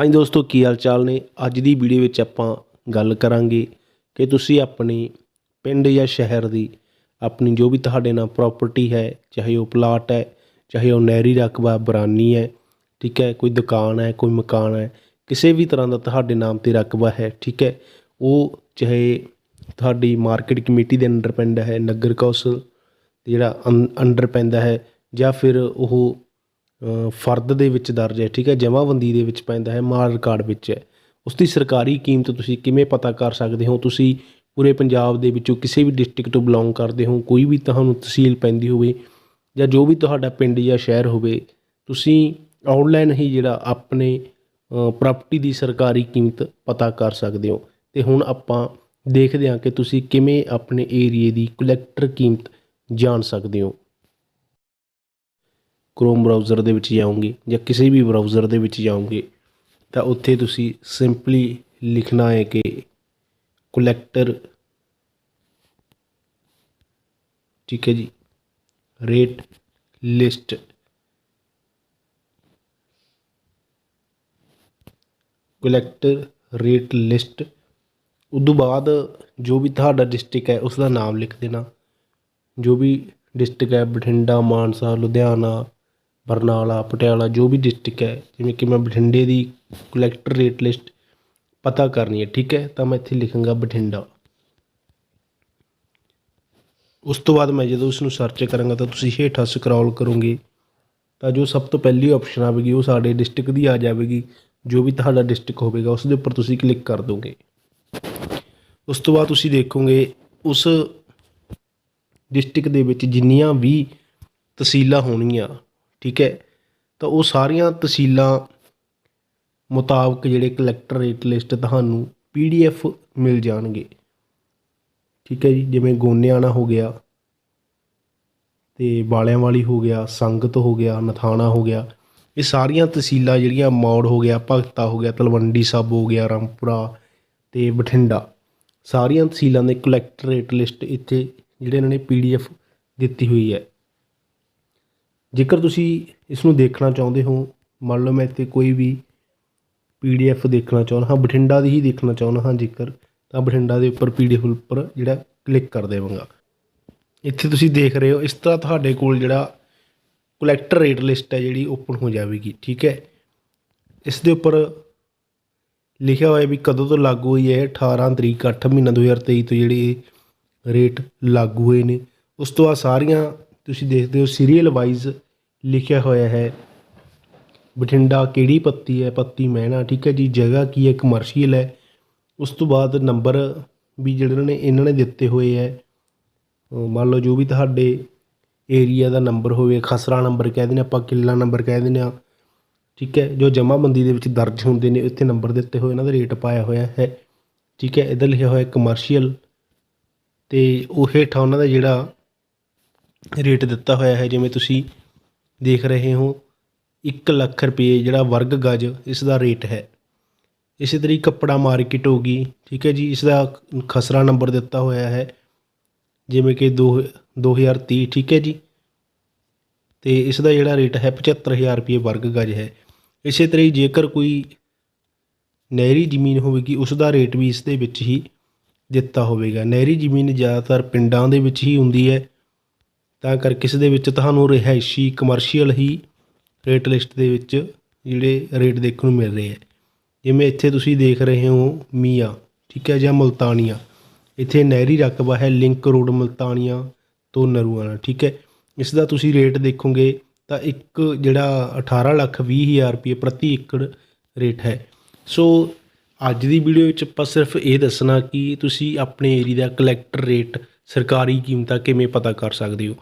ਹਾਂਜੀ ਦੋਸਤੋ, ਕੀ ਹਾਲ ਚਾਲ ਨੇ? ਅੱਜ ਦੀ ਵੀਡੀਓ ਵਿੱਚ ਆਪਾਂ ਗੱਲ ਕਰਾਂਗੇ ਕਿ ਤੁਸੀਂ ਆਪਣੀ ਪਿੰਡ ਜਾਂ ਸ਼ਹਿਰ ਦੀ ਆਪਣੀ ਜੋ ਵੀ ਤੁਹਾਡੇ ਨਾਲ ਪ੍ਰਾਪਰਟੀ ਹੈ, ਚਾਹੇ ਉਹ ਪਲਾਟ ਹੈ, ਚਾਹੇ ਉਹ ਨਹਿਰੀ ਰਕਬਾ, ਬਰਾਨੀ ਹੈ, ਠੀਕ ਹੈ, ਕੋਈ ਦੁਕਾਨ ਹੈ, ਕੋਈ ਮਕਾਨ ਹੈ, ਕਿਸੇ ਵੀ ਤਰ੍ਹਾਂ ਦਾ ਤੁਹਾਡੇ ਨਾਮ ਤੇ ਰਕਬਾ ਹੈ, ਠੀਕ ਹੈ, ਉਹ ਚਾਹੇ ਤੁਹਾਡੀ ਮਾਰਕੀਟ ਕਮੇਟੀ ਦੇ ਅੰਡਰ ਪੈਂਦਾ ਹੈ, ਨਗਰ ਕੌਂਸਲ, ਜਿਹੜਾ ਅੰ- ਅੰਡਰ ਪੈਂਦਾ ਹੈ, ਜਾਂ ਫਿਰ ਉਹ ਫਰਦ ਦੇ ਵਿੱਚ ਦਰਜ ਹੈ, ਠੀਕ ਹੈ ਜਮ੍ਹਾਂਬੰਦੀ ਦੇ ਵਿੱਚ ਪੈਂਦਾ ਹੈ, ਮਾਲ ਰਿਕਾਰਡ ਵਿੱਚ ਹੈ। ਉਸ ਦੀ ਸਰਕਾਰੀ ਕੀਮਤ ਤੁਸੀਂ ਕਿਵੇਂ ਪਤਾ ਕਰ ਸਕਦੇ ਹੋ? ਤੁਸੀਂ ਪੂਰੇ ਪੰਜਾਬ ਦੇ ਵਿੱਚੋਂ ਕਿਸੇ ਵੀ ਡਿਸਟ੍ਰਿਕਟ ਤੋਂ ਬਿਲੋਂਗ ਕਰਦੇ ਹੋ, ਕੋਈ ਵੀ ਤੁਹਾਨੂੰ ਤਹਿਸੀਲ ਪੈਂਦੀ ਹੋਵੇ ਜਾਂ ਜੋ ਵੀ ਤੁਹਾਡਾ ਪਿੰਡ ਜਾਂ ਸ਼ਹਿਰ ਹੋਵੇ, ਤੁਸੀਂ ਆਨਲਾਈਨ ਹੀ ਜਿਹੜਾ ਆਪਣੇ ਪ੍ਰਾਪਰਟੀ ਦੀ ਸਰਕਾਰੀ ਕੀਮਤ ਪਤਾ ਕਰ ਸਕਦੇ ਹੋ। ਤੇ ਹੁਣ ਆਪਾਂ ਦੇਖਦੇ ਹਾਂ ਕਿ ਤੁਸੀਂ ਕਿਵੇਂ ਆਪਣੇ ਏਰੀਏ ਦੀ ਕਲੈਕਟਰ ਕੀਮਤ ਜਾਣ ਸਕਦੇ ਹੋ। ਕ੍ਰੋਮ ਬਰਾਊਜ਼ਰ ਦੇ ਵਿੱਚ ਜਾਓਗੇ ਜਾਂ ਕਿਸੇ ਵੀ ਬਰਾਊਜ਼ਰ ਦੇ ਵਿੱਚ ਜਾਓਗੇ, ਤਾਂ ਉੱਥੇ ਤੁਸੀਂ ਸਿੰਪਲੀ ਲਿਖਣਾ ਹੈ ਕਿ ਕਲੈਕਟਰ ਠੀਕ ਹੈ ਜੀ rate list collector rate list ਉਦੋਂ ਬਾਅਦ ਜੋ ਵੀ ਤੁਹਾਡਾ ਡਿਸਟ੍ਰਿਕਟ ਹੈ ਉਸ ਦਾ ਨਾਮ ਲਿਖ ਦੇਣਾ, ਜੋ ਵੀ ਡਿਸਟ੍ਰਿਕਟ ਹੈ ਬਠਿੰਡਾ, ਮਾਨਸਾ, ਲੁਧਿਆਣਾ ਬਰਨਾਲਾ, ਪਟਿਆਲਾ, ਜੋ ਵੀ ਡਿਸਟ੍ਰਿਕਟ ਹੈ, ਜਿਵੇਂ ਕਿ ਮੈਂ ਬਠਿੰਡੇ ਦੀ ਕਲੈਕਟਰ ਰੇਟ ਲਿਸਟ ਪਤਾ ਕਰਨੀ ਹੈ, ਠੀਕ ਹੈ? ਤਾਂ ਮੈਂ ਇੱਥੇ ਲਿਖਾਂਗਾ ਬਠਿੰਡਾ। ਉਸ ਤੋਂ ਬਾਅਦ ਮੈਂ ਜਦੋਂ ਉਸ ਨੂੰ ਸਰਚ ਕਰਾਂਗਾ ਤਾਂ ਤੁਸੀਂ ਹੇਠਾਂ ਸਕਰੋਲ ਕਰੋਗੇ, ਤਾਂ ਜੋ ਸਭ ਤੋਂ ਪਹਿਲੀ ਆਪਸ਼ਨ ਆਵੇਗੀ, ਉਹ ਸਾਡੇ ਡਿਸਟ੍ਰਿਕਟ ਦੀ ਆ ਜਾਵੇਗੀ। ਜੋ ਵੀ ਤੁਹਾਡਾ ਡਿਸਟ੍ਰਿਕਟ ਹੋਵੇਗਾ ਉਸ ਦੇ ਉੱਪਰ ਤੁਸੀਂ ਕਲਿੱਕ ਕਰ ਦੋਗੇ। ਉਸ ਤੋਂ ਬਾਅਦ ਤੁਸੀਂ ਦੇਖੋਗੇ, ਉਸ ਡਿਸਟ੍ਰਿਕਟ ਦੇ ਵਿੱਚ ਜਿੰਨੀਆਂ ਵੀ ਤਹਿਸੀਲਾਂ ਹੋਣਗੀਆਂ ਠੀਕ ਹੈ? ਤਾਂ ਉਹ ਸਾਰੀਆਂ ਤਹਿਸੀਲਾਂ ਮੁਤਾਬਕ ਜਿਹੜੇ ਕਲੈਕਟਰੇਟ ਲਿਸਟ ਤੁਹਾਨੂੰ ਪੀ ਡੀ ਪੀਡੀਐਫ ਮਿਲ ਜਾਣਗੇ। ਠੀਕ ਹੈ ਜੀ? ਜਿਵੇਂ ਗੋਨਿਆਣਾ ਹੋ ਗਿਆ, ਤੇ ਬਾਲਿਆਂ ਵਾਲੀ ਹੋ ਗਿਆ, ਸੰਗਤ ਹੋ ਗਿਆ, ਨਥਾਣਾ ਹੋ ਗਿਆ। ਇਹ ਸਾਰੀਆਂ ਤਹਿਸੀਲਾਂ ਜਿਹੜੀਆਂ ਮੌੜ ਹੋ ਗਿਆ, ਭਗਤਾ ਹੋ ਗਿਆ, ਤਲਵੰਡੀ ਸਾਬੋ ਹੋ ਗਿਆ, ਰਾਮਪੁਰਾ ਤੇ ਬਠਿੰਡਾ। ਸਾਰੀਆਂ ਤਹਿਸੀਲਾਂ ਦੇ ਕਲੈਕਟਰੇਟ ਲਿਸਟ ਇੱਥੇ ਜਿਹੜੇ ਇਹਨਾਂ ਨੇ ਪੀਡੀਐਫ ਦਿੱਤੀ ਹੋਈ ਹੈ। ਜੇਕਰ ਤੁਸੀਂ ਇਸ ਨੂੰ ਦੇਖਣਾ ਚਾਹੁੰਦੇ ਹੋ, ਮੰਨ ਲਓ ਮੈਂ ਇੱਥੇ ਕੋਈ ਵੀ ਪੀਡੀਐਫ ਦੇਖਣਾ ਚਾਹੁੰਦਾ ਹਾਂ, ਬਠਿੰਡਾ ਦੀ ਹੀ ਦੇਖਣਾ ਚਾਹੁੰਦਾ ਹਾਂ ਜੇਕਰ, ਤਾਂ ਬਠਿੰਡਾ ਦੇ ਉੱਪਰ ਪੀਡੀਐਫ ਉੱਪਰ ਜਿਹੜਾ ਕਲਿੱਕ ਕਰ ਦੇਵਾਂਗਾ। ਇੱਥੇ ਤੁਸੀਂ ਦੇਖ ਰਹੇ ਹੋ, ਇਸ ਤਰ੍ਹਾਂ ਤੁਹਾਡੇ ਕੋਲ ਜਿਹੜਾ ਕਲੈਕਟਰ ਰੇਟ ਲਿਸਟ ਹੈ ਜਿਹੜੀ ਓਪਨ ਹੋ ਜਾਵੇਗੀ, ਠੀਕ ਹੈ? ਇਸ ਦੇ ਉੱਪਰ ਲਿਖਿਆ ਹੋਇਆ ਵੀ ਕਦੋਂ ਤੋਂ ਲਾਗੂ ਹੋਈ ਹੈ 18 ਤਰੀਕ 8 ਮਹੀਨਾ 2023 ਤੋਂ ਜਿਹੜੀ ਇਹ ਰੇਟ ਲਾਗੂ ਹੋਏ ਨੇ, ਉਸ ਤੋਂ ਬਾਅਦ ਸਾਰੀਆਂ ਤੁਸੀਂ ਦੇਖਦੇ ਹੋ ਸੀਰੀਅਲ ਵਾਈਜ਼ ਲਿਖਿਆ ਹੋਇਆ ਹੈ। ਬਠਿੰਡਾ ਕਿਹੜੀ ਪੱਤੀ ਹੈ? ਪੱਤੀ ਮਹਿਣਾ, ਠੀਕ ਹੈ ਜੀ। ਜਗ੍ਹਾ ਕੀ ਹੈ? ਕਮਰਸ਼ੀਅਲ ਹੈ। ਉਸ ਤੋਂ ਬਾਅਦ ਨੰਬਰ ਵੀ ਜਿਹੜੇ ਨੇ, ਇਹਨਾਂ ਨੇ ਦਿੱਤੇ ਹੋਏ ਹੈ। ਮੰਨ ਲਓ ਜੋ ਵੀ ਤੁਹਾਡੇ ਏਰੀਆ ਦਾ ਨੰਬਰ ਹੋਵੇ, ਖਸਰਾ ਨੰਬਰ ਕਹਿ ਦਿੰਦੇ ਆਪਾਂ, ਕਿੱਲਾ ਨੰਬਰ ਕਹਿ ਦਿੰਦੇ ਆ ਠੀਕ ਹੈ। ਜੋ ਜਮ੍ਹਾਂਬੰਦੀ ਦੇ ਵਿੱਚ ਦਰਜ ਹੁੰਦੇ ਨੇ ਇੱਥੇ ਨੰਬਰ ਦਿੱਤੇ ਹੋਏ, ਇਹਨਾਂ ਦਾ ਰੇਟ ਪਾਇਆ ਹੋਇਆ ਹੈ। ਠੀਕ ਹੈ ਇੱਧਰ ਲਿਖਿਆ ਹੋਇਆ ਕਮਰਸ਼ੀਅਲ ਤੇ ਉਹ ਹੇਠਾਂ ਉਹਨਾਂ ਦਾ ਜਿਹੜਾ ਰੇਟ ਦਿੱਤਾ ਹੋਇਆ ਹੈ, ਜਿਵੇਂ ਤੁਸੀਂ ਦੇਖ ਰਹੇ ਹੋ, ਇੱਕ ਲੱਖ ਰੁਪਏ ਜਿਹੜਾ ਵਰਗ ਗਜ ਇਸ ਦਾ ਰੇਟ ਹੈ। ਇਸੇ ਤਰੀਕੇ ਕੱਪੜਾ ਮਾਰਕੀਟ ਹੋਗੀ ਠੀਕ ਹੈ ਜੀ, ਇਸ ਦਾ ਖਸਰਾ ਨੰਬਰ ਦਿੱਤਾ ਹੋਇਆ ਹੈ, ਜਿਵੇਂ ਕਿ ਦੋ 2030 ਠੀਕ ਹੈ ਜੀ। ਤੇ ਇਸ ਦਾ ਜਿਹੜਾ ਰੇਟ ਹੈ 75000 ਰੁਪਏ ਵਰਗ ਗਜ ਹੈ। ਇਸੇ ਤਰ੍ਹਾਂ ਹੀ ਜੇਕਰ ਕੋਈ ਨਹਿਰੀ ਜ਼ਮੀਨ ਹੋਵੇਗੀ, ਉਸ ਦਾ ਰੇਟ ਵੀ ਇਸ ਦੇ ਵਿੱਚ ਹੀ ਦਿੱਤਾ ਹੋਵੇਗਾ। ਨਹਿਰੀ ਜ਼ਮੀਨ ਜ਼ਿਆਦਾਤਰ ਪਿੰਡਾਂ ਦੇ ਵਿੱਚ ਹੀ ਹੁੰਦੀ ਹੈ ਤਾਂ ਕਰਕੇ ਇਸ ਦੇ ਵਿੱਚ ਤੁਹਾਨੂੰ ਰਿਹਾਇਸ਼ੀ ਕਮਰਸ਼ੀਅਲ ਹੀ ਰੇਟ ਲਿਸਟ ਦੇ ਵਿੱਚ ਜਿਹੜੇ ਰੇਟ ਦੇਖਣ ਨੂੰ ਮਿਲ ਰਹੇ ਹੈ। ਜਿਵੇਂ ਇੱਥੇ ਤੁਸੀਂ ਦੇਖ ਰਹੇ ਹੋ ਮੀਆਂ, ਠੀਕ ਹੈ, ਜਾਂ ਮੁਲਤਾਨੀਆ। ਇੱਥੇ ਨਹਿਰੀ ਰਕਬਾ ਹੈ, ਲਿੰਕ ਰੋਡ ਮੁਲਤਾਨੀਆ ਤੋਂ ਨਰੂਆਣਾ, ਠੀਕ ਹੈ। ਇਸ ਦਾ ਤੁਸੀਂ ਰੇਟ ਦੇਖੋਗੇ ਤਾਂ ਇੱਕ ਜਿਹੜਾ 18 ਲੱਖ 20 ਹਜ਼ਾਰ ਰੁਪਏ ਪ੍ਰਤੀ ਏਕੜ ਰੇਟ ਹੈ। ਸੋ ਅੱਜ ਦੀ ਵੀਡੀਓ ਵਿੱਚ ਆਪਾਂ ਸਿਰਫ ਇਹ ਦੱਸਣਾ ਕਿ ਤੁਸੀਂ ਆਪਣੇ ਏਰੀਆ ਦਾ ਕਲੈਕਟਰ ਰੇਟ ਸਰਕਾਰੀ ਕੀਮਤਾਂ ਕਿਵੇਂ ਪਤਾ ਕਰ ਸਕਦੇ ਹੋ।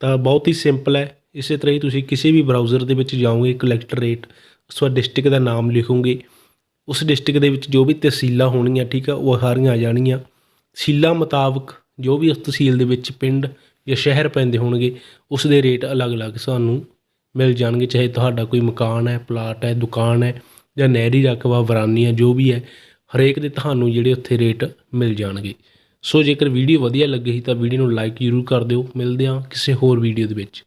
ਤਾਂ ਬਹੁਤ ਹੀ ਸਿੰਪਲ ਹੈ। ਇਸੇ ਤਰ੍ਹਾਂ ਹੀ ਤੁਸੀਂ ਕਿਸੇ ਵੀ ਬਰਾਊਜ਼ਰ ਦੇ ਵਿੱਚ ਜਾਓਗੇ ਕਲੈਕਟਰ ਰੇਟ ਉਸ ਤੋਂ ਡਿਸਟ੍ਰਿਕਟ ਦਾ ਨਾਮ ਲਿਖੋਗੇ, ਉਸ ਡਿਸਟ੍ਰਿਕਟ ਦੇ ਵਿੱਚ ਜੋ ਵੀ ਤਹਿਸੀਲਾਂ ਹੋਣਗੀਆਂ, ਠੀਕ ਆ, ਉਹ ਸਾਰੀਆਂ ਆ ਜਾਣਗੀਆਂ। ਤਹਿਸੀਲਾਂ ਮੁਤਾਬਕ ਜੋ ਵੀ ਉਸ ਤਹਿਸੀਲ ਦੇ ਵਿੱਚ ਪਿੰਡ ਜਾਂ ਸ਼ਹਿਰ ਪੈਂਦੇ ਹੋਣਗੇ, ਉਸ ਦੇ ਰੇਟ ਅਲੱਗ-ਅਲੱਗ ਸਾਨੂੰ ਮਿਲ ਜਾਣਗੇ। ਚਾਹੇ ਤੁਹਾਡਾ ਕੋਈ ਮਕਾਨ ਹੈ ਪਲਾਟ ਹੈ, ਦੁਕਾਨ ਹੈ ਜਾਂ ਨਹਿਰੀ ਰਕਬਾ ਵਰਾਨੀ ਹੈ ਜੋ ਵੀ ਹੈ, ਹਰੇਕ ਦੇ ਤੁਹਾਨੂੰ ਜਿਹੜੇ ਉੱਥੇ ਰੇਟ ਮਿਲ ਜਾਣਗੇ। ਸੋ ਜੇਕਰ ਵੀਡੀਓ ਵਧੀਆ ਲੱਗੀ ਤਾਂ ਵੀਡੀਓ ਨੂੰ ਲਾਈਕ ਜ਼ਰੂਰ ਕਰ ਦਿਓ। ਮਿਲਦੇ ਹਾਂ ਕਿਸੇ ਹੋਰ ਵੀਡੀਓ ਦੇ ਵਿੱਚ।